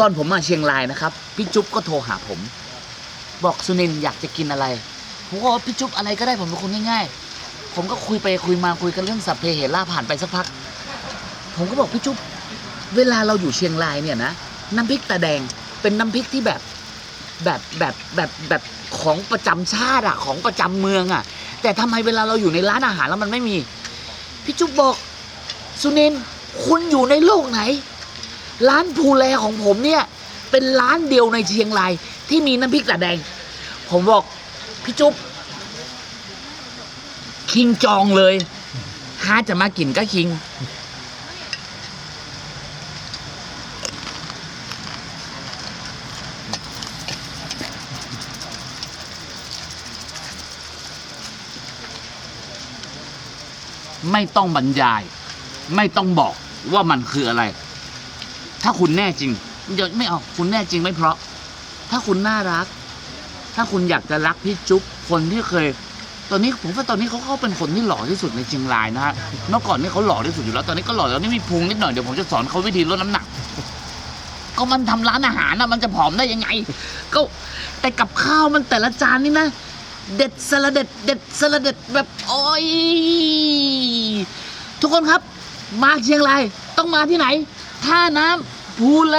ตอนผมมาเชียงรายนะครับพี่จุ๊บก็โทรหาผม บอกสุนินอยากจะกินอะไรผมก็บอกพี่จุ๊บอะไรก็ได้ผมเป็นคนง่ายๆ ผมก็คุยไปคุยมาคุยกันเรื่องสัพเพเหระผ่านไปสักพัก ผมก็บอกพี่จุ๊บเวลาเราอยู่เชียงรายเนี่ยนะน้ำพริกตาแดงเป็นน้ำพริกที่แบบแบบแบบแบบแบบของประจำชาติอะของประจำเมืองอะแต่ทำไมเวลาเราอยู่ในร้านอาหารแล้วมันไม่มี พี่จุ๊บบอกสุนินคุณอยู่ในโลกไหน ร้านภูแลของผมเนี่ยเป็นร้านเดียวในเชียงรายที่มีน้ำพริกตาแดง ผมบอกพี่จุ๊บคิงจองเลยฮาจะมากินก็คิง ไม่ต้องบรรยาย ไม่ต้องบอกว่ามันคืออะไร ถ้าคุณแน่จริงเดี๋ยวไม่เอาคุณแน่จริงไม่เพราะ ถ้าคุณน่ารัก ถ้าคุณอยากจะรักพี่จุ๊บคนที่เคย ตอนนี้ผมว่าตอนนี้เขาเขาเป็นคนที่หล่อที่สุดในเชียงรายนะฮะเมื่อก่อนนี่เขาหล่อที่สุดอยู่แล้วตอนนี้ก็หล่อแล้วนี่มีพุงนิดหน่อยเดี๋ยวผมจะสอนเขาวิธีลดน้ำหนักก็มันทำร้านอาหารนะมันจะผอมได้ยังไง ก็แต่กับข้าวมันแต่ละจานนี่นะ เด็ดสละเด็ดเด็ดสละเด็ดแบบโอ้ยทุกคนครับ มาเชียงรายต้องมาที่ไหนท่าน้ำภูแล